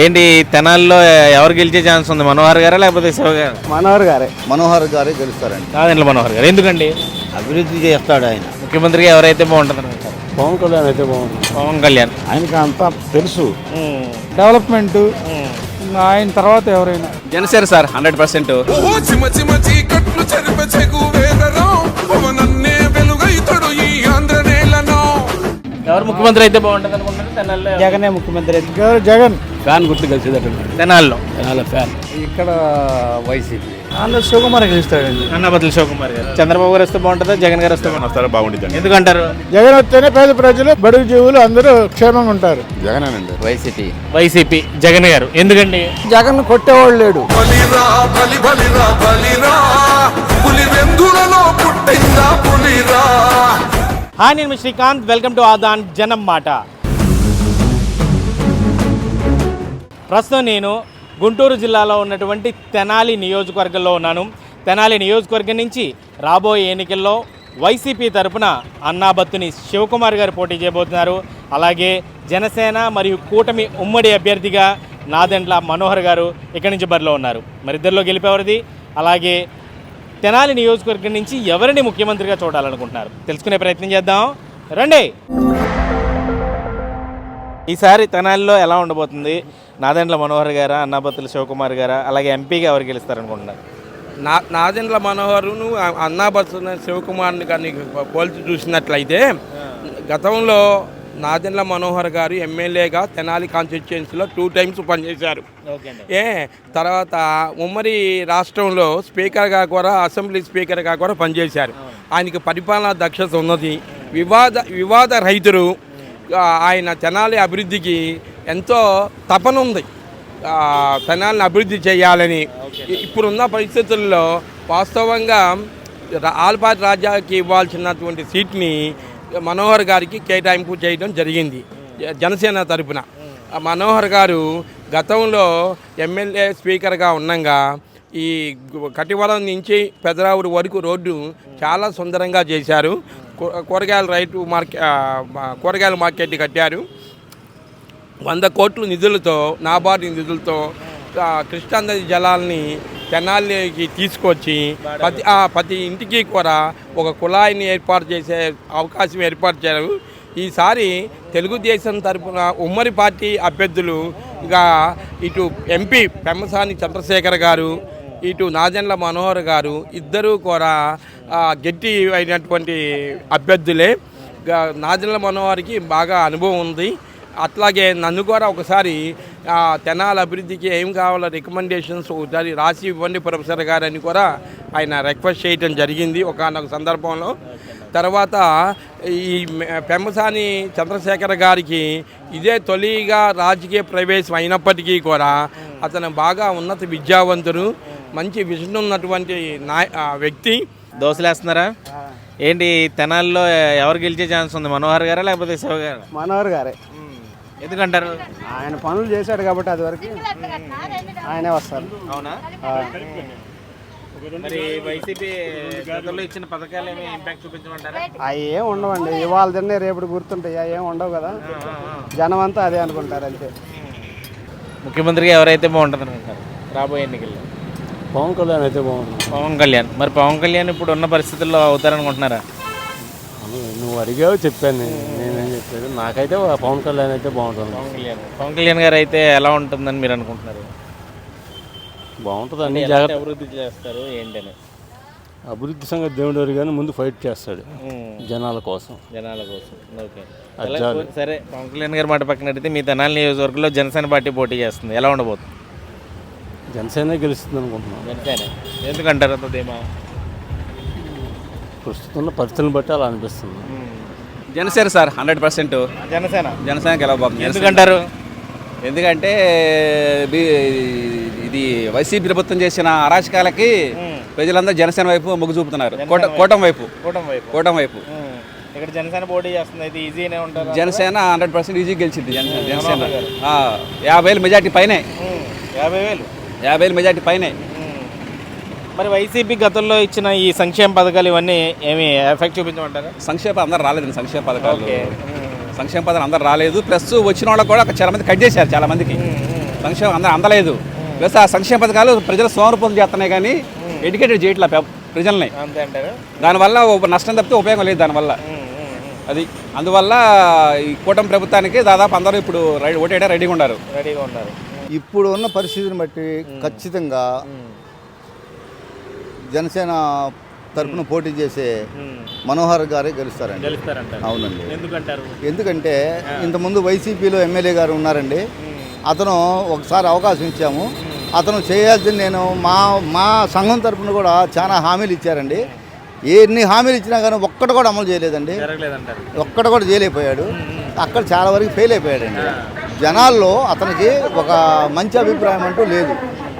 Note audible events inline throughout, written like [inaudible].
ఏంటి తెనాల్లో ఎవరు గెలిచే ఛాన్స్ ఉంది? మనోహర్ గారా లేకపోతే శివ గారు? మనోహర్ గారే. మనోహర్ గారే గెలుస్తారండి. కాదండి మనోహర్ గారు. ఎందుకండి? అభివృద్ధి చేస్తాడు ఆయన. ముఖ్యమంత్రిగా ఎవరైతే బాగుంటుంది పవన్ కళ్యాణ్ అయితే బాగుంది. పవన్ కళ్యాణ్. ఆయనకి అంతా తెలుసు. డెవలప్మెంట్. ఆయన తర్వాత ఎవరైనా. Janasena sir hundred percent. ఎవరు ముఖ్యమంత్రి అయితే బాగుంటుంది అనుకుంటారు తెనాల్లో జగనే ముఖ్యమంత్రి జగన్. ఫ్యాన్ గుర్తు కలిసేదట తెనాల్లో. చాలా ఫ్యాన్. ఇక్కడ వైసీపీ. అందులో శివకుమార్ గెలుస్తాడండి అన్నపతిల శివకుమార్ గారు. చంద్రబాబు గారు వస్తే బాగుంటుందా? జగన్ గారు వస్తే బాగుంటుంది? బాగుంటుంది ఎందుకంటారు? జగన్ వస్తేనే పేద ప్రజలు బడుగు జీవులు అందరూ క్షేమంగా ఉంటారు. జగనేనండి. వైసీపీ. వైసీపీ. జగన్ గారు. ఎందుకండి? జగన్ కొట్టేవాళ్ళు లేడు. బలిరా బలి బలిరా. బలిరా పులి వెందులలో పుట్టిందా పులిరా? హాయ్ నేను శ్రీకాంత్. వెల్కమ్ టు ఆదాన్ జనం మాట. ప్రస్తుతం నేను గుంటూరు జిల్లాలో ఉన్నటువంటి తెనాలి నియోజకవర్గంలో ఉన్నాను. తెనాలి నియోజకవర్గం నుంచి రాబోయే ఎన్నికల్లో వైసీపీ తరపున అన్నాబత్తుని శివకుమార్ గారు పోటీ చేయబోతున్నారు. అలాగే జనసేన మరియు కూటమి ఉమ్మడి అభ్యర్థిగా నాదెండ్ల మనోహర్ గారు ఇక్కడి నుంచి బరిలో ఉన్నారు. మరిద్దరిలో గెలిపేవారిది? అలాగే తెనాలి నియోజకవర్గం నుంచి ఎవరిని ముఖ్యమంత్రిగా చూడాలనుకుంటున్నారు? తెలుసుకునే ప్రయత్నం చేద్దాం. రండి. ఈసారి తెనాలిలో ఎలా ఉండబోతుంది? నాదెండ్ల మనోహర్ గారా అన్నాబత్తుల శివకుమార్ గారా అలాగే ఎంపీగా ఎవరు గెలుస్తారనుకుంటున్నారు? నా నాదెండ్ల మనోహరును అన్నాబత్సన శివకుమార్ని కానీ పోల్చి చూసినట్లయితే గతంలో నాదెండ్ల మనోహర్ గారు ఎమ్మెల్యేగా తెనాలి కాన్స్టిట్యుయెన్సీలో టూ టైమ్స్ పనిచేశారు. ఏ తర్వాత ఉమ్మడి రాష్ట్రంలో స్పీకర్గా కూడా అసెంబ్లీ స్పీకర్గా కూడా పనిచేశారు. ఆయనకి పరిపాలనా దక్షత ఉన్నది. వివాద వివాద రైతులు ఆయన తెనాలి అభివృద్ధికి ఎంతో తపన ఉంది. తెనాలిని అభివృద్ధి చేయాలని. ఇప్పుడున్న పరిస్థితుల్లో వాస్తవంగా ఆల్పాటి రాజాకి ఇవ్వాల్సినటువంటి సీట్ని మనోహర్ గారికి కేటాయింపు చేయడం జరిగింది. జనసేన తరపున. మనోహర్ గారు గతంలో ఎమ్మెల్యే స్పీకర్గా ఉండగా ఈ కటివలం కటివరం నుంచి పెదరావుడు వరకు రోడ్డు చాలా సుందరంగా చేశారు. కూరగాయల రైతు మార్కెట్ కూరగాయల మార్కెట్ కట్టారు. వంద కోట్ల నిధులతో నాబార్డు నిధులతో ఆ, కృష్ణా నది జలాల్ని తెనాలికి తీసుకొచ్చి ప్రతి ఆ, ప్రతి ఇంటికి కూడా ఒక కుళాయిని ఏర్పాటు చేసే అవకాశం ఏర్పాటు చేశారు. ఈసారి తెలుగుదేశం తరపున ఉమ్మడి పార్టీ అభ్యర్థులు ఇక ఇటు ఎంపీ పెమ్మసాని చంద్రశేఖర్ గారు ఇటు నాజెండ్ల మనోహర్ గారు ఇద్దరూ కూడా గట్టి అయినటువంటి అభ్యర్థులే. నాజెండ్ల మనోహర్కి బాగా అనుభవం ఉంది. అట్లాగే నన్ను కూడా ఒకసారి తెనాల అభివృద్ధికి ఏం కావాలో రికమెండేషన్స్ ఒకసారి రాసి ఇవ్వండి ప్రొఫెసర్ గారని కూడా ఆయన రిక్వెస్ట్ చేయడం జరిగింది ఒకనొక సందర్భంలో. తర్వాత ఈ పెమ్మసాని చంద్రశేఖర్ గారికి ఇదే తొలిగా రాజకీయ ప్రవేశం అయినప్పటికీ కూడా అతను బాగా ఉన్నత విద్యావంతుడు మంచి విజన్ ఉన్నటువంటి నాయ వ్యక్తి. దోశలేస్తున్నారా ఏంటి తెనాల్లో ఎవరు గెలిచే ఛాన్స్ ఉంది? మనోహర్ గారా లేకపోతే శివ గారు? మనోహర్ గారే. ఎందుకంటారు? ఆయన పనులు చేశాడు కాబట్టి అది వరకు ఆయనే వస్తారు. అవునా. మరి వైసీపీ గతంలో ఇచ్చిన పథకాలు ఏమి ఇంపాక్ట్ చూపించమంటారా? అవి ఏం ఉండవండి. ఇవాళ తిన్నే రేపటి గుర్తుంటాయి. అవి ఏం ఉండవు కదా. జనం అంతా అదే అనుకుంటారు అంతే. ముఖ్యమంత్రిగా ఎవరైతే బాగుంటుంది అనుకుంటారు? రాబోయే ఎన్నికల్లో. పవన్ కళ్యాణ్ అయితే బాగుంటుంది. పవన్ కళ్యాణ్. మరి పవన్ కళ్యాణ్ ఇప్పుడు ఉన్న పరిస్థితుల్లో అవుతారనుకుంటున్నారా? నువ్వు అడిగావు చెప్పాను నేను. చెప్పాను నాకైతే పవన్ కళ్యాణ్ అయితే బాగుంటుంది. పవన్ కళ్యాణ్. పవన్ కళ్యాణ్ గారు అయితే ఎలా ఉంటుందని మీరు అనుకుంటున్నారు? బాగుంటుంది అన్ని జాగ్రత్త అభివృద్ధి చేస్తారు ఏంటని? అభివృద్ధి సంగతి దేవుడు కానీ ముందు ఫైట్ చేస్తాడు జనాల కోసం. జనాల కోసం. ఓకే. సరే పవన్ కళ్యాణ్ గారి మాట పక్కన పెడితే మీ తెనాలి నియోజకవర్గంలో జనసేన పార్టీ పోటీ చేస్తుంది. ఎలా ఉండబోతుంది? జనసేన గెలుస్తుంది అనుకుంటున్నాను. జనసేన. ఎందుకంటారు అంత ప్రస్తుతం ఉన్న పరిస్థితులను బట్టి అలా అనిపిస్తుంది. Janasena sir hundred percent. Janasena. Janasena గెలవబోతుంది ఎందుకంటారు ఎందుకంటే ఇది వైసీపీ ప్రభుత్వం చేసిన అరాచకాలకి ప్రజలందరూ జనసేన వైపు మొగ్గు చూపుతున్నారు. కోట వైపు. కూటమి వైపు. కూటమి వైపు. ఇక్కడ జనసేన పోటీ చేస్తుంది. అయితే ఈజీనే ఉంటారు జనసేన హండ్రెడ్ పర్సెంట్ ఈజీ గెలిచింది. జనసేన. యాభై వేలు మెజార్టీ పైనే. యాభై వేలు. యాభై వేలు మెజార్టీ పైనే. మరి వైసీపీ గతంలో ఇచ్చిన ఈ సంక్షేమ పథకాలు ఇవన్నీ ఏమి ఎఫెక్ట్ చూపించమంటారా? సంక్షేమ అందరు రాలేదు సంక్షేమ పథకాలు. ఓకే. సంక్షేమ పథకాలు అందరు రాలేదు. ప్లస్ వచ్చిన వాళ్ళకి కూడా ఒక చాలా మంది కట్ చేశారు చాలా మందికి సంక్షేమం అంద అందలేదు. ప్లస్ ఆ సంక్షేమ పథకాలు ప్రజలు సోమరూపం చేస్తున్నాయి కానీ ఎడ్యుకేటెడ్ చేయట్లే ప్రజల్ని. దానివల్ల నష్టం తప్పితే ఉపయోగం లేదు దానివల్ల. అది అందువల్ల ఈ కూటమి ప్రభుత్వానికి దాదాపు అందరూ ఇప్పుడు రెడీ ఓటేయడం రెడీగా ఉన్నారు. రెడీగా ఉన్నారు. ఇప్పుడు ఉన్న పరిస్థితిని బట్టి ఖచ్చితంగా జనసేన తరపున పోటీ చేసే మనోహర్ గారే గెలుస్తారండి. అవునండి. ఎందుకంటారు? ఎందుకంటే ఇంతకుముందు వైసీపీలో ఎమ్మెల్యే గారు ఉన్నారండి. అతను ఒకసారి అవకాశం ఇచ్చాము. అతను చేయాల్సింది నేను మా మా సంఘం తరపున కూడా చాలా హామీలు ఇచ్చారండి. ఎన్ని హామీలు ఇచ్చినా కానీ ఒక్కటి కూడా అమలు చేయలేదండి. ఒక్కటి కూడా చేయలేకపోయాడు. అక్కడ చాలా వరకు ఫెయిల్ అయిపోయాడండి. జనాల్లో అతనికి ఒక మంచి అభిప్రాయం అంటూ లేదు.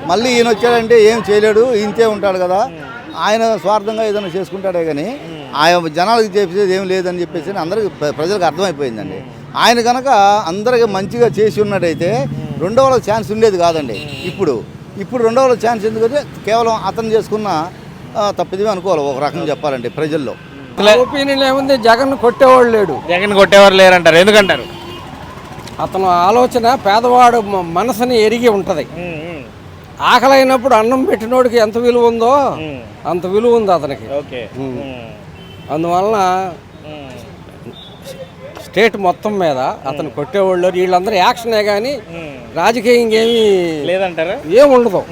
మళ్ళీ ఈయన వచ్చాడంటే ఏం చేయలేడు ఇంతే ఉంటాడు కదా. ఆయన స్వార్థంగా ఏదైనా చేసుకుంటాడే కానీ ఆయన జనాలకు చేసేది ఏం లేదని చెప్పేసి అందరికి ప్ర- ప్రజలకు అర్థమైపోయిందండి. ఆయన కనుక అందరికి మంచిగా చేసి ఉన్నట్టయితే రెండో వాళ్ళకి ఛాన్స్ ఉండేది కాదండి. ఇప్పుడు ఇప్పుడు రెండో వాళ్ళకి ఛాన్స్ ఎందుకంటే కేవలం అతను చేసుకున్న ఆ, తప్పిదమే అనుకోవాలి ఒక రకం చెప్పాలంటే ప్రజల్లో. ఒపీనియన్ ఏముంది? జగన్ కొట్టేవాడు లేడు. జగన్ కొట్టేవారు లేరంటారు. ఎందుకంటారు? అతను ఆలోచన పేదవాడు మనసుని ఎరిగి ఉంటది. ఆకలైనప్పుడు అన్నం పెట్టినోడికి ఎంత విలువ ఉందో అంత విలువ ఉంది అతనికి. అందువలన స్టేట్ మొత్తం మీద అతను కొట్టేవాళ్ళు వీళ్ళందరూ యాక్షనే కానీ రాజకీయంగా ఏమీ లేదంటారా? ఏం ఉండదు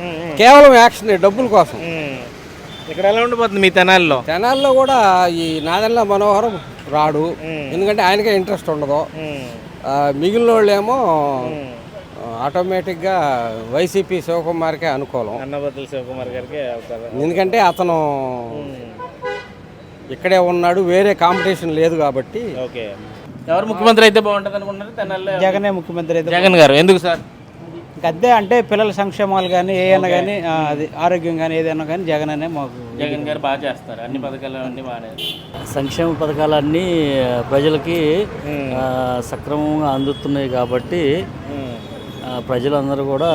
కేవలం యాక్షనే డబ్బుల కోసం. ఇక్కడ ఎలా ఉండిపోతుంది మీ తెనాల్లో? జనాల్లో కూడా ఈ నాదెల్ల మనోహరం రాడు. ఎందుకంటే ఆయనకే ఇంట్రెస్ట్ ఉండదు. మిగిలిన వాళ్ళేమో ఆటోమేటిక్గా వైసీపీ శివకుమార్కే అనుకూలం. అన్నబద్దుల శివకుమార్ గారికి అవకాశం ఎందుకంటే అతను ఇక్కడే ఉన్నాడు వేరే కాంపిటీషన్ లేదు కాబట్టి. ఓకే. ఎవరు ముఖ్యమంత్రి అయితే బాగుంటుంది అనుకుంటున్నారు? తెనాల్లో జగనే ముఖ్యమంత్రి అయితే జగన్ గారు. ఎందుకు సార్? అదే అంటే పిల్లల సంక్షేమాలు కానీ ఏదైనా కానీ అది ఆరోగ్యం కానీ ఏదైనా కానీ జగన్ అనే మాకు జగన్ గారు బాగా చేస్తారు. అన్ని పథకాలు అన్ని బాగానే సంక్షేమ పథకాలన్నీ ప్రజలకి సక్రమంగా అందుతున్నాయి కాబట్టి ప్రజలందరూ కూడా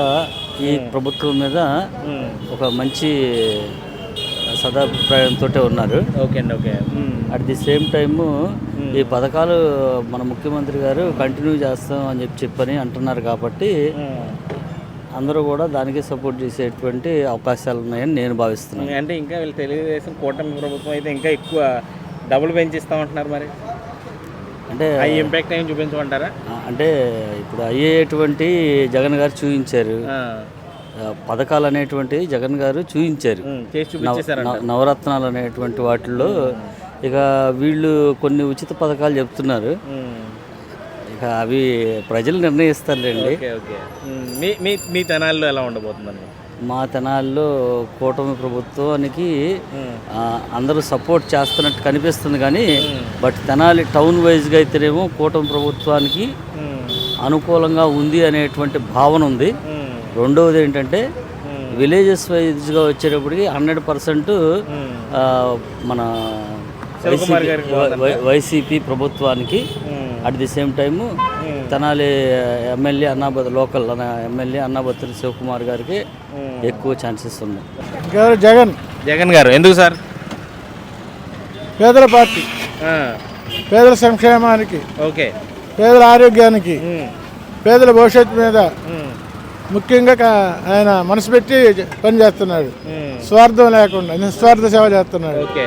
ఈ ప్రభుత్వం మీద ఒక మంచి సదాభిప్రాయంతో ఉన్నారు. ఓకే అండి okay. At the same time ఈ పథకాలు మన ముఖ్యమంత్రి గారు కంటిన్యూ చేస్తాం అని చెప్పి చెప్పని అంటున్నారు కాబట్టి అందరూ కూడా దానికి సపోర్ట్ చేసేటువంటి అవకాశాలు ఉన్నాయని నేను భావిస్తున్నాను. అంటే ఇంకా వీళ్ళు తెలుగుదేశం కూటమి ప్రభుత్వం అయితే ఇంకా ఎక్కువ డబ్బులు పెంచిస్తామంటున్నారు మరి. అంటే ఇంపాక్ట్ ఏం చూపించమంటారా? అంటే ఇప్పుడు అయ్యేటువంటి జగన్ గారు చూపించారు పథకాలు అనేటువంటి జగన్ గారు చూపించారు నవరత్నాలు అనేటువంటి వాటిల్లో ఇక వీళ్ళు కొన్ని ఉచిత పథకాలు చెప్తున్నారు. ఇక అవి ప్రజలు నిర్ణయిస్తారులేండి. మీ మీ తెనాల్లో ఎలా ఉండబోతుందండి? మా తెనాల్లో కూటమి ప్రభుత్వానికి అందరూ సపోర్ట్ చేస్తున్నట్టు కనిపిస్తుంది కానీ బట్ తెనాలి టౌన్ వైజ్గా అయితేనేమో కూటమి ప్రభుత్వానికి అనుకూలంగా ఉంది అనేటువంటి భావన ఉంది. రెండవది ఏంటంటే విలేజెస్ వైజ్గా వచ్చేటప్పటికి హండ్రెడ్ పర్సెంట్ మన వైసీపీ ప్రభుత్వానికి at the same time Tenali MLA అన్నాబత్ local MLA Annabathula Sivakumar గారికి ఎక్కువ ఛాన్సెస్ ఉన్నాయి. గారు జగన్. జగన్ గారు ఎందుకు సార్? పేదల పార్టీ. ఆ, పేదల సంక్షేమానికి ఓకే. పేదల ఆరోగ్యానికి పేదల భవిష్యత్తు మీద ముఖ్యంగా ఆయన మనసు పెట్టి పనిచేస్తున్నాడు స్వార్థం లేకుండా నిస్వార్థ సేవ చేస్తున్నాడు. ఓకే.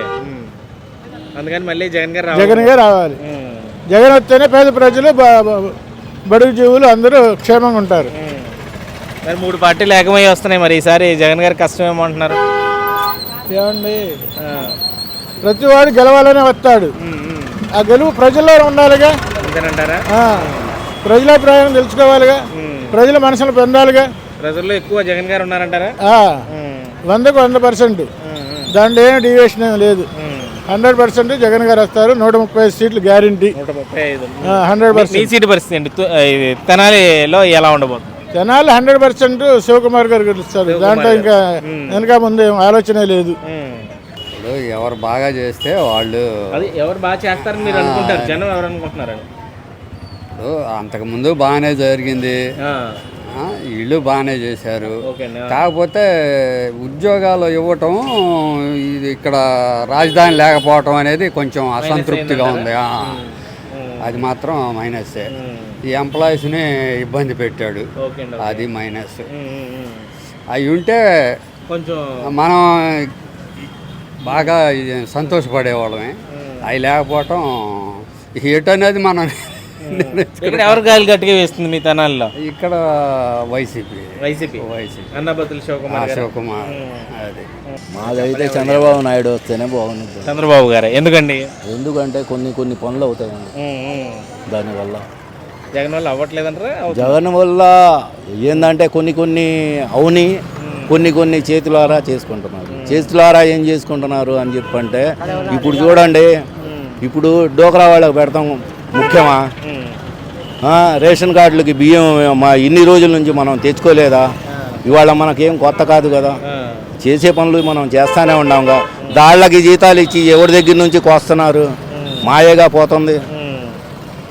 అందుకని మళ్ళీ జగన్ గారు రావాలి. జగన్గా రావాలి. జగన్ వస్తేనే పేద ప్రజలు బడుగు జీవులు అందరూ క్షేమంగా ఉంటారు. మరి మూడు పార్టీలు ఏకమై వస్తున్నాయి మరి ఈసారి జగన్ గారి కష్టం ఏమంటున్నారు ఏమండి? ఆ, ప్రతి వాడు గెలవాలనే వస్తాడు. ఆ గెలుపు ప్రజల్లో ఉండాలిగా. అంతేనంటారా? ఆ, ప్రజల అభిప్రాయం తెలుసుకోవాలిగా. ఉమ్. ప్రజల మనసులు పొందాలిగా. ప్రజల్లో ఎక్కువ జగన్ గారు ఉన్నారంటారా? ఆ, వందకు వంద పర్సెంట్. దాంట్లో ఏం డివియేషన్ ఏం లేదు. హండ్రెడ్ పర్సెంట్ జగన్ గారు వస్తారు. నూట ముప్పై సీట్లు గ్యారంటీ. హండ్రెడ్ మీ పర్సెంట్. సీటు పరిస్థితి తెనాలిలో ఎలా ఉండబోతుంది? జనాలు హండ్రెడ్ పర్సెంట్ శివకుమార్ గారు గెలుస్తారు. దాంట్లో ఇంకా వెనక ముందు ఏం ఆలోచనే లేదు. ఎవరు బాగా చేస్తే వాళ్ళు అది ఎవరు బాగా చేస్తారని మీరు అనుకుంటారు. జనం ఎవరు అనుకుంటున్నారు? అంతకుముందు బాగానే జరిగింది. వీళ్ళు బాగానే చేశారు. కాకపోతే ఉద్యోగాలు ఇవ్వటం ఇది ఇక్కడ రాజధాని లేకపోవటం అనేది కొంచెం అసంతృప్తిగా ఉంది. అది మాత్రం మైనసే. ఈ ఎంప్లాయీస్ని ఇబ్బంది పెట్టాడు. అది మైనస్. అవి ఉంటే కొంచెం మనం బాగా సంతోషపడేవాళ్ళమే. అవి లేకపోవటం అనేది మనం ఇక్కడ ఎవరు గాలి గట్టిగా వేస్తుంది మీ తెనాలిలో? ఇక్కడ YCP. YCP. YCP. Annabathula Sivakumar గారు. శివకుమార్. అది. మాదైతే చంద్రబాబు నాయుడు వస్తేనే బాగుంటుంది. చంద్రబాబు గారే. ఎందుకండి? ఎందుకంటే కొన్ని కొన్ని పనులు అవుతాయండి. దానివల్ల జగన్ వల్ల అవ్వట్లేదంటారా. జగన్ వల్ల ఏంటంటే కొన్ని కొన్ని అవుని కొన్ని కొన్ని చేతులారా చేసుకుంటున్నారు. చేతులారా ఏం చేసుకుంటున్నారు అని చెప్పంటే ఇప్పుడు చూడండి. ఇప్పుడు డోకరా వాళ్ళకి పెడతాం. ముఖ్యమా? రేషన్ కార్డులకి బియ్యం మా ఇన్ని రోజుల నుంచి మనం తెచ్చుకోలేదా? ఇవాళ మనకేం కొత్త కాదు కదా. చేసే పనులు మనం చేస్తానే ఉన్నాంగా దాళ్ళకి జీతాలు ఇచ్చి ఎవరి దగ్గర నుంచి కోస్తున్నారు? మాయేగా పోతుంది.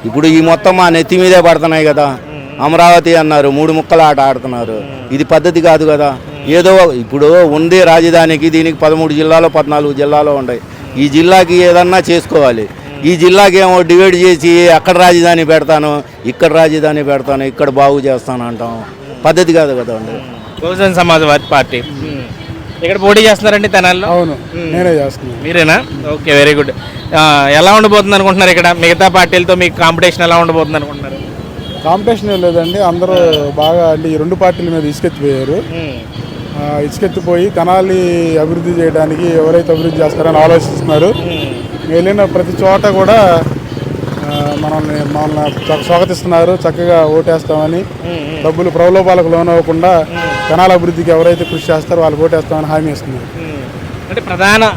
ఇప్పుడు ఈ మొత్తం మా నెత్తి మీదే పడుతున్నాయి కదా. అమరావతి అన్నారు మూడు ముక్కల ఆట ఆడుతున్నారు. ఇది పద్ధతి కాదు కదా. ఏదో ఇప్పుడు ఉంది రాజధానికి దీనికి పదమూడు జిల్లాలో పద్నాలుగు జిల్లాలో ఉన్నాయి. ఈ జిల్లాకి ఏదన్నా చేసుకోవాలి. ఈ జిల్లాకి ఏమో డివైడ్ చేసి అక్కడ రాజధాని పెడతాను ఇక్కడ రాజధాని పెడతాను ఇక్కడ బాగు చేస్తాను అంటాం. పద్ధతి కాదు కదా అండి. బహుజన్ సమాజ్వాదీ పార్టీ. ఇక్కడ పోటీ చేస్తున్నారండి తెనాల్లో? అవును నేనే చేస్తున్నాను. మీరేనా? ఓకే వెరీ గుడ్ ఎలా ఉండబోతుంది అనుకుంటున్నారు ఇక్కడ? మిగతా పార్టీలతో మీకు కాంపిటీషన్ ఎలా ఉండబోతుంది అనుకుంటున్నారు? కాంపిటీషన్ ఏం లేదండి అందరూ బాగా అంటే ఈ రెండు పార్టీల మీద ఇసుకెత్తిపోయారు. ఇసుకెత్తిపోయి తెనాలి అభివృద్ధి చేయడానికి ఎవరైతే అభివృద్ధి చేస్తారని ఆలోచిస్తున్నారు. వెళ్ళిన ప్రతి చోట కూడా మనల్ని మనల్ని స్వాగతిస్తున్నారు చక్కగా ఓటేస్తామని. డబ్బులు ప్రలోభాలకు లోనవ్వకుండా తెనాలి అభివృద్ధికి ఎవరైతే కృషి చేస్తారో వాళ్ళకి ఓటేస్తామని హామీ ఇస్తున్నారు. అంటే ప్రధాన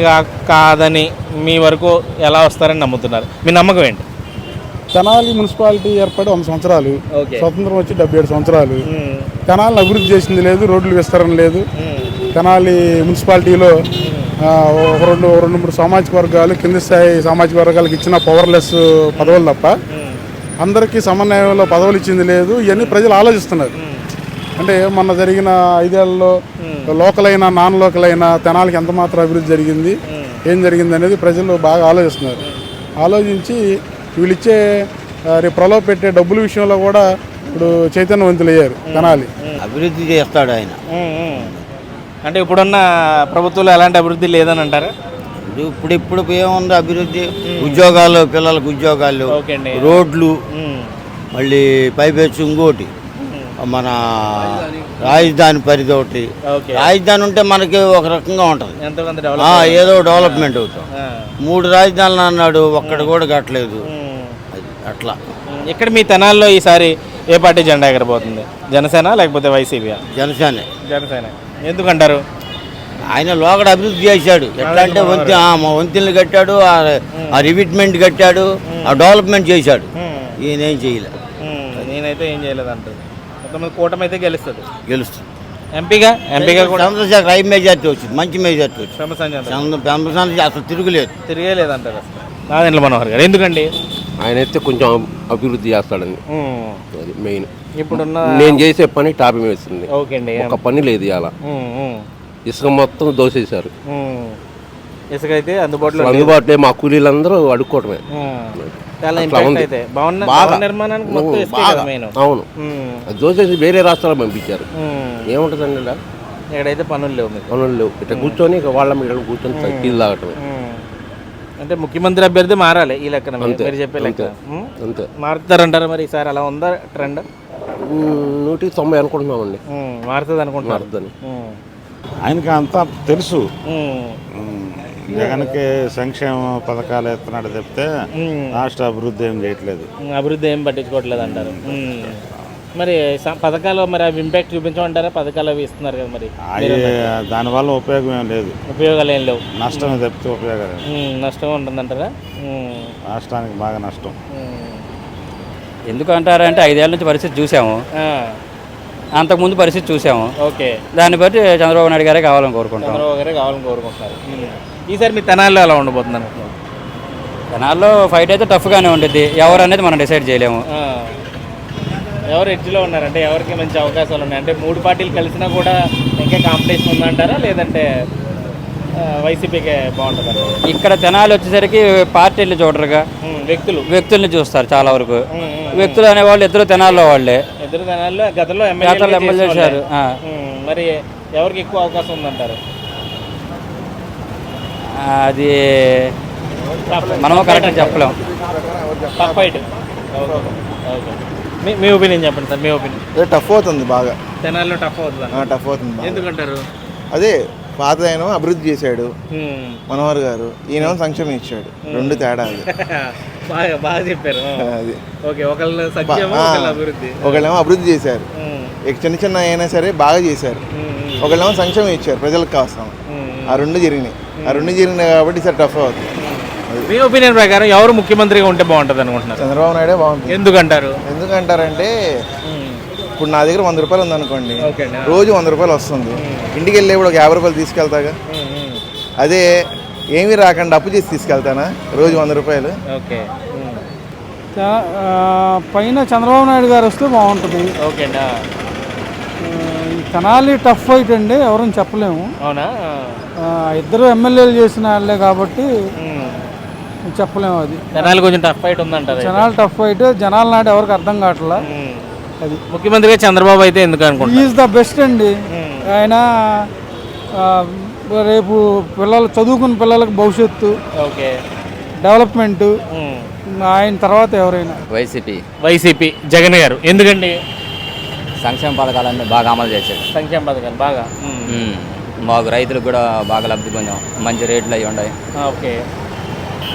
కా- కాదని మీ వరకు ఎలా వస్తారని నమ్ముతున్నారు? మీ నమ్మకం ఏంటి? తెనాలి మున్సిపాలిటీ ఏర్పడి వంద సంవత్సరాలు. స్వతంత్రం వచ్చి డెబ్బై ఏడు సంవత్సరాలు. తెనాలిని అభివృద్ధి చేసింది లేదు రోడ్లు విస్తరణ లేదు. తెనాలి మున్సిపాలిటీలో ఒక రెండు రెండు మూడు సామాజిక వర్గాలు కింది స్థాయి సామాజిక వర్గాలకు ఇచ్చిన పవర్లెస్ పదవులు తప్ప అందరికీ సమన్వయంలో పదవులు ఇచ్చింది లేదు ఇవన్నీ ప్రజలు ఆలోచిస్తున్నారు. అంటే మొన్న జరిగిన ఐదేళ్ళలో లోకల్ అయినా నాన్ లోకల్ అయినా తెనాలికి ఎంత మాత్రం అభివృద్ధి జరిగింది ఏం జరిగింది అనేది ప్రజలు బాగా ఆలోచిస్తున్నారు. ఆలోచించి వీళ్ళు ఇచ్చే ఆ, రేపు ప్రలోభ పెట్టే డబ్బుల విషయంలో కూడా ఇప్పుడు చైతన్యవంతులు అయ్యారు తెనాలి. అభివృద్ధి చేస్తాడు ఆయన. అంటే ఇప్పుడున్న ప్రభుత్వంలో ఎలాంటి అభివృద్ధి లేదని అంటారా? ఇప్పుడు ఇప్పుడు ఏముంది అభివృద్ధి? ఉద్యోగాలు పిల్లలకు ఉద్యోగాలు రోడ్లు మళ్ళీ పైపెచ్చు ఇంకోటి. మన రాజధాని పరిధి ఒకటి. రాజధాని ఉంటే మనకి ఒక రకంగా ఉంటుంది. ఏదో డెవలప్మెంట్ అవుతాం ఆ, మూడు రాజధానులు అన్నాడు ఒక్కటి కూడా కట్టలేదు. అట్లా. ఇక్కడ మీ తెనాల్లో ఈసారి ఏ పార్టీ జెండా ఎగరబోతుంది? జనసేన లేకపోతే వైసీపీ జనసేన. జనసేన. ఎందుకంటారు? ఆయన లోకడ అభివృద్ధి చేశాడు. ఎట్లా అంటే వంతి వంతెనలు కట్టాడు ఆ- రివిట్మెంట్ కట్టాడు ఆ డెవలప్మెంట్ చేశాడు. ఈయన ఏం చేయలే నేనైతే ఏం చేయలేదు అంటారు మొత్తం కూటమి అయితే గెలుస్తుంది. గెలుస్తుంది. ఎంపీగా? ఎంపీగా కూడా? చంద్రశేఖర్ హై మెజార్టీ వచ్చింది. మంచి మెజార్టీ వచ్చింది. శ్రమ సంజయ్ చంద్ర చంద్రశేఖర్ అసలు తిరుగులేదు. తిరిగేలేదంటారు అసలు. నాదెండ్ల మనోహర్ గారు ఎందుకండి? ఆయన అయితే కొంచెం అభివృద్ధి అది మెయిన్. ఇప్పుడున్న నేను చేసే పని టాపి వేస్తుంది ఓకే అండి. ఒక పని లేదు ఉమ్, ఇసుక మొత్తం దోసేశారు. ఇసుక అయితే అందుబాటులో. అందుబాటులో మా కూలీలందరూ అడుక్కోవటమే. చాలా ఇంపాక్ట్. అయితే. భవన నిర్మాణానికి మొత్తం అవును. దోసేసి వేరే రాష్ట్రాలకు పంపించారు. ఏముంటుందండి ఇలా? ఇక్కడైతే పనులు లేవు పనులు లేవు. ఇట్లా కూర్చొని ఇక వాళ్ళ మీద కూర్చొని టీ తాగటమే. అంటే ముఖ్యమంత్రి అభ్యర్థి మారాలి ఈ లెక్కన మీరు- చెప్పే లెక్క మారుతారంటారా మరి ఈసారి అలా ఉందా ట్రెండ్? నూటికి తొంభై అనుకుంటున్నామండి. మారుతుంది అనుకుంటున్నారు. మారుతుందని. ఆయనకి అంతా తెలుసు. జగన్కి సంక్షేమ పథకాలు ఎత్తున్నాడు చెప్తే. రాష్ట్ర అభివృద్ధి ఏం చేయట్లేదు. అభివృద్ధి ఏం పట్టించుకోవట్లేదు అంటారు. మరి స- పథకాలు మరి అవి ఇంపాక్ట్ చూపించమంటారా? పథకాలు అవి ఇస్తున్నారు కదా మరి. దానివల్ల ఉపయోగం ఏం లేదు. ఉపయోగాలు ఏం లేవు. నష్టమే తప్పితే ఉపయోగాలు నష్టం ఉంటుందంటారా? ఉమ్. రాష్ట్రానికి బాగా నష్టం. ఎందుకు అంటారంటే ఐదేళ్ళ నుంచి పరిస్థితి చూసాము. అంతకుముందు పరిస్థితి చూసాము. ఓకే. దాన్ని బట్టి చంద్రబాబు నాయుడు గారే కావాలని కోరుకుంటాం. చంద్రబాబు గారే కావాలని కోరుకుంటున్నారు. ఈసారి మీ తెనాల్లో ఎలా ఉండబోతుంది జనాల్లో ఫైట్ అయితే టఫ్గానే ఉంటుంది ఎవరు అనేది మనం డిసైడ్ చేయలేము. ఎవరు ఎడ్జ్లో ఉన్నారంటే ఎవరికి మంచి అవకాశాలు ఉన్నాయి? అంటే మూడు పార్టీలు కలిసినా కూడా ఇంకా కాంపిటీషన్ ఉందంటారా? లేదంటే వైసీపీకే బాగుంటుంది? ఇక్కడ తెనాలి వచ్చేసరికి పార్టీలు చూడరుగా. వ్యక్తులు. వ్యక్తుల్ని చూస్తారు చాలా వరకు. వ్యక్తులు అనేవాళ్ళు ఇద్దరు తెనాల్లో వాళ్ళే. ఇద్దరు జనాల్లో గతంలో గతంలో ఎమ్మెల్యే చేశారు, ఆ. మరి ఎవరికి ఎక్కువ అవకాశం ఉందంటారు? అది మనము కరెక్ట్ చెప్పలేం. టఫ్ ఫైట్ మీ మీ ఒపీనియన్ చెప్పండి సార్ మీ ఒపీనియన్ టఫ్ అవుతుంది బాగా. తెనాల్లో టఫ్ అవుతుందా టఫ్ అవుతుంది బాగా. ఎందుకంటారు? అదే పాత ఆయన అభివృద్ధి చేశాడు. మనోహర్ గారు ఈయన సంక్షేమం ఇచ్చాడు రెండు తేడా అది [laughs] బాగా బాగా చెప్పారు. అది. ఓకే ఒకళ్ళు అభివృద్ధి. ఒకళ్ళేమో అభివృద్ధి చేశారు. చిన్న చిన్న అయినా సరే బాగా చేశారు. ఒకళ్ళేమో సంక్షేమం ఇచ్చారు ప్రజలకు ఉమ్. ఆ రెండు జరిగినాయి. ఆ రెండు జరిగినాయి కాబట్టి సార్ టఫ్ అవుతుంది. మీ ఒపీనియన్ ప్రకారం ఎవరు ముఖ్యమంత్రిగా ఉంటే బాగుంటుంది అనుకుంటున్నారు? చంద్రబాబు నాయుడే బాగుంటుంది. ఎందుకంటారు? ఎందుకంటారంటే ఇప్పుడు నా దగ్గర వంద రూపాయలు ఉందనుకోండి. రోజు వంద రూపాయలు వస్తుంది. ఇంటికి వెళ్ళేప్పుడు ఒక యాభై రూపాయలు తీసుకెళ్తాగా? అదే ఏమీ రాకుండా అప్పు చేసి తీసుకెళ్తానా? రోజు వంద రూపాయలు. ఓకే. పైన చంద్రబాబు నాయుడు గారు వస్తే బాగుంటుంది. ఓకే అండి ఆ, ఈ తెనాలి టఫ్ ఫైట్ అండి ఎవరని చెప్పలేము. అవునా? ఆ, ఇద్దరు ఎమ్మెల్యేలు చేసిన వాళ్ళే కాబట్టి చెప్పలేము అది. జనాలు కొంచెం టఫ్ ఫైట్ ఉందంటారు. జనాలు టఫ్ ఫైట్ జనాల నాటి ఎవరికి అర్థం కావట్లా. అది. ముఖ్యమంత్రిగా చంద్రబాబు అయితే ఎందుకు అనుకుంటున్నారు? ఈజ్ ద బెస్ట్ అండి. ఆయన ఆ, రేపు పిల్లలు చదువుకున్న పిల్లలకు భవిష్యత్తు ఓకే. డెవలప్మెంట్. ఆయన తర్వాత ఎవరైనా. వైసీపీ. వైసీపీ జగన్ గారు. ఎందుకండి? సంక్షేమ పథకాలన్నీ బాగా అమలు చేశాడు సంక్షేమ పథకాలు బాగా. మాకు రైతులకు కూడా బాగా లబ్ధి పొందాం. మంచి రేట్లు అవి ఉన్నాయి ఓకే.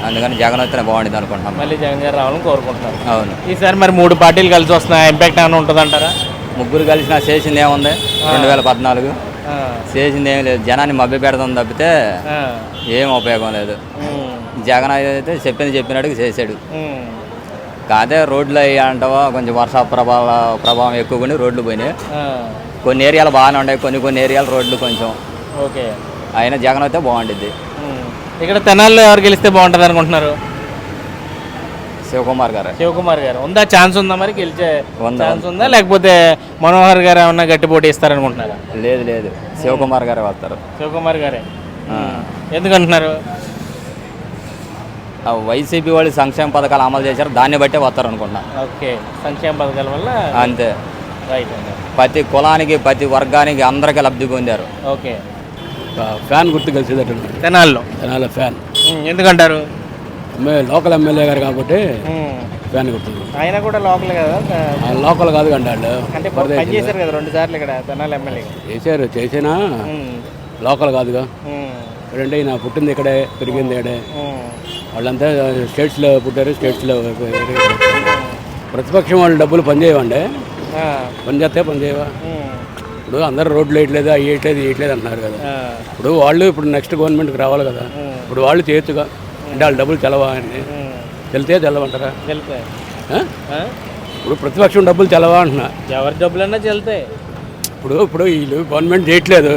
అందుకని జగన్ వస్తేనే బాగుంటుంది అనుకుంటున్నాం. మళ్ళీ జగన్ గారు రావాలని కోరుకుంటున్నారు. అవును. ఈసారి మరి మూడు పార్టీలు కలిసి వస్తున్నాయి? ఇంపాక్ట్ ఏమైనా ఉంటుంది అంటారా ముగ్గురు కలిసిన చేసింది ఏముంది? రెండు వేల పద్నాలుగు. చేసింది ఏం లేదు. జనాన్ని మభ్య పెడతాం తప్పితే ఏం ఉపయోగం లేదు. జగన్ అయితే చెప్పింది చెప్పినట్టుగా చేశాడు కాదే రోడ్లు అయ్యి అంటావా కొంచెం వర్ష ప్రభావ ప్రభావం ఎక్కువ ఉండి రోడ్లు పోయినాయి. కొన్ని ఏరియాలు బాగానే ఉన్నాయి కొన్ని కొన్ని ఏరియాలు రోడ్లు కొంచెం. ఓకే. అయినా జగన్ అయితే బాగుంటుంది ఇక్కడ తెనాల్లో ఎవరు గెలిస్తే బాగుంటుంది అనుకుంటున్నారు? శివకుమార్ గారు. శివకుమార్ గారు. ఉందా ఛాన్స్ ఉందా మరి? గెలిచే ఉందా. ఛాన్స్ ఉందా? లేకపోతే మనోహర్ గారు ఏమన్నా గట్టి పోటీ ఇస్తారనుకుంటున్నారా? లేదు లేదు. శివకుమార్ గారే వస్తారు శివకుమార్ గారే? ఎందుకంటున్నారు? ఆ వైసీపీ వాళ్ళు సంక్షేమ పథకాలు అమలు చేశారు దాన్ని బట్టే వస్తారు అనుకుంటున్నా ఓకే. సంక్షేమ పథకాల వల్ల అంతే. రైట్ అండి. ప్రతి కులానికి ప్రతి వర్గానికి అందరికీ లబ్ధి పొందారు. ఓకే. ఫ్యాన్ గుర్తు కలిసేదట తెనాల్లో? తెనాలి ఫ్యాన్. ఎందుకంటారు? లోకల్ ఎమ్మెల్యే గారు కాబట్టి ఫ్యాన్ గుర్తు ఆయన కూడా లోకల్ కదా? లోకల్ కాదు వాళ్ళు. అంటే చేశారు కదా రెండు సార్లు ఇక్కడ తెనాలి ఎమ్మెల్యే? చేశారు చేసినా లోకల్ కాదుగా. రెండే నా పుట్టింది ఇక్కడే పెరిగింది ఇక్కడే. వాళ్ళంతా స్టేట్స్లో పుట్టారు స్టేట్స్లో ప్రతిపక్షం వాళ్ళు డబ్బులు పనిచేయవండి పని చేస్తే పని చేయవా? ఇప్పుడు అందరూ రోడ్లు వేయట్లేదు అవి వేయట్లేదు వేయట్లేదు అంటున్నారు కదా. ఇప్పుడు వాళ్ళు ఇప్పుడు నెక్స్ట్ గవర్నమెంట్కి రావాలి కదా. ఇప్పుడు వాళ్ళు చేయొచ్చుగా. అంటే వాళ్ళు డబ్బులు తెలవా అని తెలితే తెలవంటారా? ఇప్పుడు ప్రతిపక్షం డబ్బులు తెలవా అంటున్నా. ఎవరి డబ్బులన్నా చెల్తాయి ఇప్పుడు ఇప్పుడు వీళ్ళు గవర్నమెంట్ చేయట్లేదు.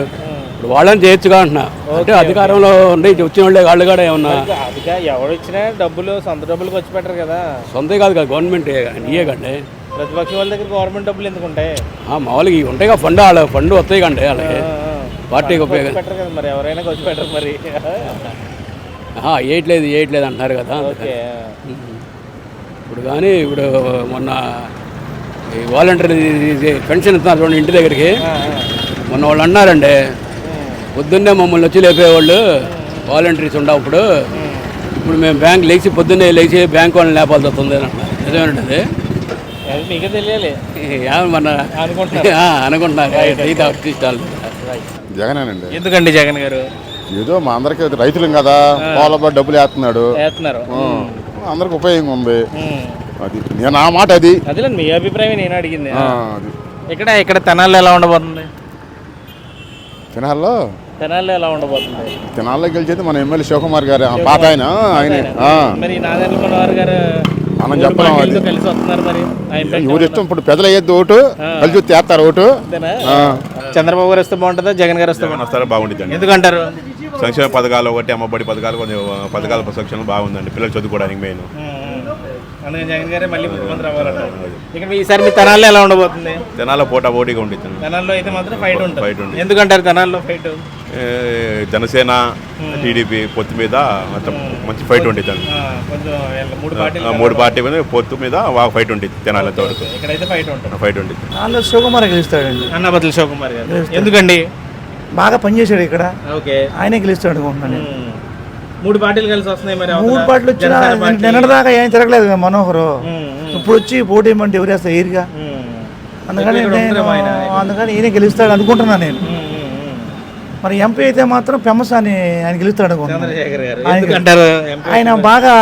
ఇప్పుడు వాళ్ళని చేయొచ్చుగా అంటున్నా. అంటే అధికారంలో ఉండి వచ్చిన వాళ్ళే వాళ్ళు కూడా ఏమన్నా? అదిగా ఎవరు ఇచ్చినా డబ్బులు సొంత డబ్బులు ఖర్చు పెట్టరు కదా. సొంతే కాదు కదా గవర్నమెంట్ ఇయే కండి ప్రతిపక్షం వాళ్ళ దగ్గర గవర్నమెంట్ డబ్బులు ఎందుకు ఉంటాయి? ఆ, మామూలుగా ఇవి ఉంటాయి కదా ఫండ్ వాళ్ళ ఫండ్ వస్తాయి కండి వాళ్ళకి. పార్టీకి ఉపయోగం. పెట్టరు కదా మరి ఎవరైనా ఖర్చు పెట్టరు మరి. వేయట్లేదు వేయట్లేదు అంటున్నారు కదా. ఇప్పుడు కానీ ఇప్పుడు మొన్న ఈ వాలంటీర్ పెన్షన్ ఇస్తున్నారు చూడండి ఇంటి దగ్గరికి. మొన్న వాళ్ళు అన్నారండి పొద్దున్నే మమ్మల్ని వచ్చి లేపేవాళ్ళు వాలంటీర్స్ ఉండవు ఇప్పుడు. ఇప్పుడు మేము బ్యాంక్ లేచి పొద్దున్నే లేచి బ్యాంక్ వాళ్ళని లేపాల్సి వస్తుంది అని అన్నారు. నిజమేనండి అది? మీకే తెలియాలి. మన అనుకుంటున్నారు. జగనేనండి. ఎందుకండి జగన్ గారు? ఏదో మా అందరికి రైతులం కదా పోలబడి డబ్బులు వేస్తున్నాడు. అందరికి ఉపయోగం ఉంది. అది నేను ఆ మాట అది. అదేలేండి మీ అభిప్రాయం నేను అడిగింది. ఇక్కడ ఇక్కడ తెనాల్లో ఎలా ఉండబోతుంది? తినాల్లో? తెనాల్లో ఎలా ఉండబోతుంది? తినాల్లో గెలిచేది మన ఎమ్మెల్యే శివకుమార్ గారు పాత ఆయన. ఆయన ఆ. మరి నాదెండ్ల మనోహర్ గారు మనం మూడు చెప్పలేం అది. పార్టీలతో కలిసి వస్తున్నారు మరి? ఆ impact ఎవరు ఇష్టం? ఇప్పుడు పెద్దలు అయ్యేది ఓటు కలిసి వేస్తారు ఓటు. చంద్రబాబు గారు వస్తే బాగుంటుందా? జగన్ గారు వస్తే బాగుంటుంది? ఎందుకంటారు? సంక్షేమ పథకాలు ఒకటి అమ్మబడి పథకాలు కొంచెం పథకాల సంక్షేమం బాగుందండి. పిల్లలు చదువుకోవడానికి మెయిన్. అందుకని జగన్ గారే మళ్ళీ ముఖ్యమంత్రి అవ్వాలంటారు ఇక్కడ మీ- ఈసారి మీ తెనాల్లో ఎలా ఉండబోతుంది? జనాల పోటా పోటీగా ఉంటుంది తెనాల్లో అయితే మాత్రం ఫైట్ ఉంటుంది. ఫైట్ ఉంటుంది. ఎందుకంటారు తెనాల్లో ఫైట్ ఏ, జనసేన టీడీపీ పొత్తు మీద మంచి ఫైట్ ఉండేది అండి. ఆ, కొంచెం వీళ్ళ మూడు పార్టీలు ఆ, మూడు పార్టీ మీద పొత్తు మీద బాగా ఫైట్ ఉండేది తెనాలంత వరకు ఫైట్ ఉంటుంది. ఫైట్ శివకుమార్ గెలుస్తాడండి. అన్నబతుల శివకుమార్ గారు. ఎందుకండి? బాగా పనిచేశాడు ఇక్కడ ఓకే ఆయనే గెలుస్తాడు అనుకుంటున్నాను. మూడు పార్టీలు కలిసి వస్తున్నాయి మరి మూడు పాటలు వచ్చినా. నిన్నటిదాకా ఏం తిరగలేదు మనోహర్. ఇప్పుడు వచ్చి పోటీ ఏమంటే ఎవరు వేస్తారు ఏరిగా ఉమ్. అందుకని. అందుకని ఈయన గెలుస్తాడు అనుకుంటున్నాను నేను. మరి ఎంపీ అయితే మాత్రం ఫేమస్ అని ఆయన గెలుస్తాడు అనుకుంటున్నాను. గారు. ఆయన బాగా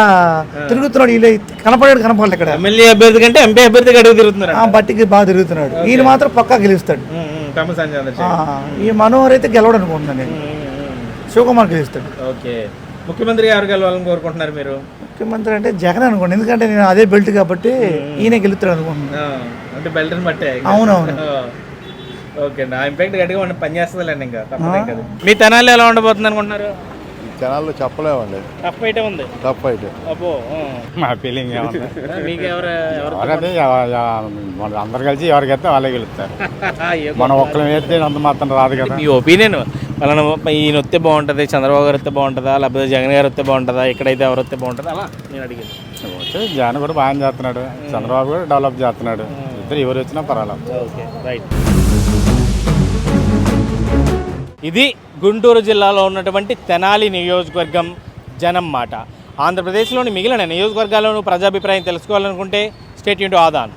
తిరుగుతున్నాడు వీళ్ళు కనపడాడు కనపడలేదు ఇక్కడ. ఎమ్మెల్యే అభ్యర్థి కంటే ఎంపీ అడుగు తిరుగుతున్నారు ఆ బట్టికి బాగా తిరుగుతున్నాడు. ఈయన మాత్రం పక్కా గెలుస్తాడు. ఈ మనోహర్ అయితే గెలవడు అనుకుంటున్నాను నేను. శివకుమార్ గెలుస్తాడు. ఓకే. ముఖ్యమంత్రి ఎవరు గెలవాలని కోరుకుంటున్నారు మీరు? ముఖ్యమంత్రి అంటే జగన్ అనుకోండి. ఎందుకంటే నేను అదే బెల్ట్ కాబట్టి ఈయన గెలుస్తాడు అనుకుంటున్నాను. అంటే బట్టే. అవునవును. ఓకే అండి ఆ ఇంపాక్ట్ గట్టిగా ఉండి పని చేస్తుందిలేండి ఇంకా తప్పదేం కదా మీ తెనాలి ఎలా ఉండబోతుంది అనుకుంటున్నారు? జనాల్లో చెప్పలేమండి. టఫ్ అయితే ఉంది? తప్పు అయితే అబ్బో ఆ. మా ఫీలింగ్ ఏమన్నా మీకు ఎవరు ఎవరు ఎవరైతే ఎవ- ఎవ- మన అందరు కలిసి ఎవరికి వెళ్తే వాళ్ళే గెలుస్తారు. [laughs] ఏ మనం ఒక్కరు వేస్తే అంత మాత్రం రాదు కదా. మీ ఒపీనియన్ పలానా ఈయన వస్తే బాగుంటుంది చంద్రబాబు గారు వస్తే బాగుంటుందా లేకపోతే జగన్ గారు వస్తే బాగుంటుందా ఇక్కడైతే ఎవరు వస్తే బాగుంటుందా అలా నేను అడిగేది. పోతే జగన్ కూడా బాగా చేస్తున్నాడు. చంద్రబాబు కూడా డెవలప్ చేస్తున్నాడు. ఇద్దరు ఎవరు వచ్చినా పర్వాలేదు. ఓకే రైట్ ఇది గుంటూరు జిల్లాలో ఉన్నటువంటి తెనాలి నియోజకవర్గం జనం మాట. ఆంధ్రప్రదేశ్లోని మిగిలిన నియోజకవర్గాల్లోనూ ప్రజాభిప్రాయం తెలుసుకోవాలనుకుంటే స్టేట్ యూన్ ఆదాన్.